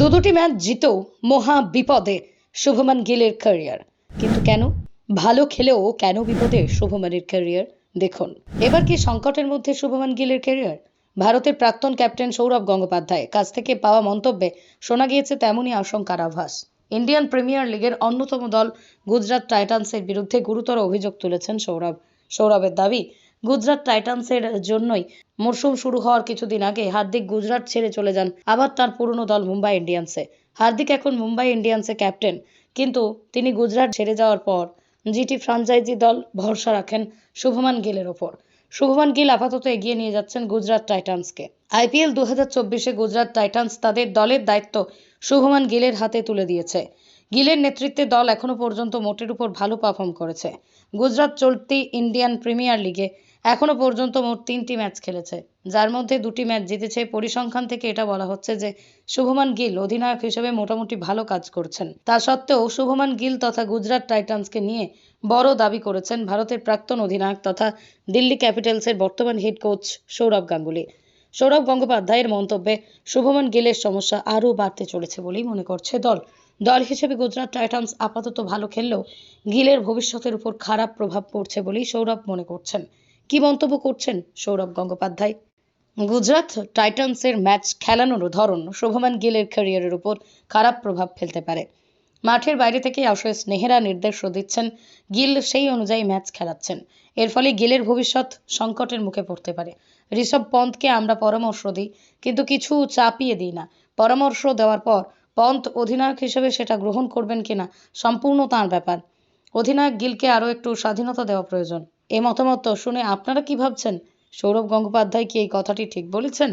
দু দুটি ম্যাচ জিতেও মহা বিপদে শুভমান গিলের ক্যারিয়ার কিন্তু কেন? ভালো খেলেও কেন বিপদে শুভমানের ক্যারিয়ার দেখুন, এবার কি সংকটের মধ্যে শুভমান গিলের ক্যারিয়ার ভারতের প্রাক্তন ক্যাপ্টেন সৌরভ গঙ্গোপাধ্যায় কাছ থেকে পাওয়া মন্তব্যে শোনা গিয়েছে তেমনই আশঙ্কার আভাস। ইন্ডিয়ান প্রিমিয়ার লিগের অন্যতম দল গুজরাট টাইটান্সের বিরুদ্ধে গুরুতর অভিযোগ তুলেছেন সৌরভ। সৌরভের দাবি গুজরাট টাইটান্সের জন্যই মরশুম শুরু হওয়ার কিছুদিন আগে হার্দিক গুজরাট ছেড়ে চলে যান আবার তার পুরনো দল মুম্বাই ইন্ডিয়ান্সে। হার্দিক এখন মুম্বাই ইন্ডিয়ান্সে ক্যাপ্টেন, কিন্তু তিনি গুজরাট ছেড়ে যাওয়ার পর জিটি ফ্রাঞ্চাইজি দল ভরসা রাখেন শুভমান গিলের ওপর। শুভমান গিল আপাতত এগিয়ে নিয়ে যাচ্ছেন গুজরাট টাইটান্সকে। আইপিএল দু হাজার চব্বিশে গুজরাট টাইটান্স তাদের দলের দায়িত্ব শুভমান গিলের হাতে তুলে দিয়েছে। গিলের নেতৃত্বে দল এখনও পর্যন্ত মোটের উপর ভালো পারফর্ম করেছে। গুজরাট চলতি ইন্ডিয়ান প্রিমিয়ার লিগে এখনও পর্যন্ত মোট তিনটি ম্যাচ খেলেছে। যার মধ্যে দুটি ম্যাচ জিতেছে। পরিসংখ্যান থেকে এটা বলা হচ্ছে যে, শুভমান গিল অধিনায়ক হিসেবে মোটামুটি ভালো কাজ করছেন। তা সত্ত্বেও শুভমান গিল তথা গুজরাট টাইটান্সকে নিয়ে বড় দাবি করেছেন ভারতের প্রাক্তন অধিনায়ক তথা দিল্লি ক্যাপিটালসের বর্তমান হেড কোচ সৌরভ গাঙ্গুলি। সৌরভ গঙ্গোপাধ্যায়ের মন্তব্যে, শুভমান গিলের সমস্যা আরও বাড়তে চলেছে বলেই মনে করছে দল। দল হিসেবে গুজরাট টাইটান্স আপাতত ভালো খেললেও গিলের ভবিষ্যতের উপর খারাপ প্রভাব পড়ছে বলেই সৌরভ মনে করছেন। কি মন্তব্য করছেন সৌরভ গঙ্গোপাধ্যায়? গুজরাট টাইটান্সের ম্যাচ খেলানোর ধরন শুভমান গিলের ক্যারিয়ারের উপর খারাপ প্রভাব ফেলতে পারে। মাঠের বাইরে থেকে আশিস নেহেরা নির্দেশ দিচ্ছেন গিল সেই অনুযায়ী ম্যাচ খেলাচ্ছেন। এর ফলে গিলের ভবিষ্যৎ সংকটের মুখে পড়তে পারে। ঋষভ পন্থকে আমরা পরামর্শ দিই, কিন্তু কিছু চাপিয়ে দিই না। পরামর্শ দেওয়ার পর পন্থ অধিনায়ক হিসেবে সেটা গ্রহণ করবেন কিনা সম্পূর্ণ তাঁর ব্যাপার। অধিনায়ক গিলকে আরও একটু স্বাধীনতা দেওয়া প্রয়োজন। এ মতামত শুনে আপনারা কি ভাবছেন? সৌরভ গঙ্গোপাধ্যায় কি এই কথাটি ঠিক বলেছেন?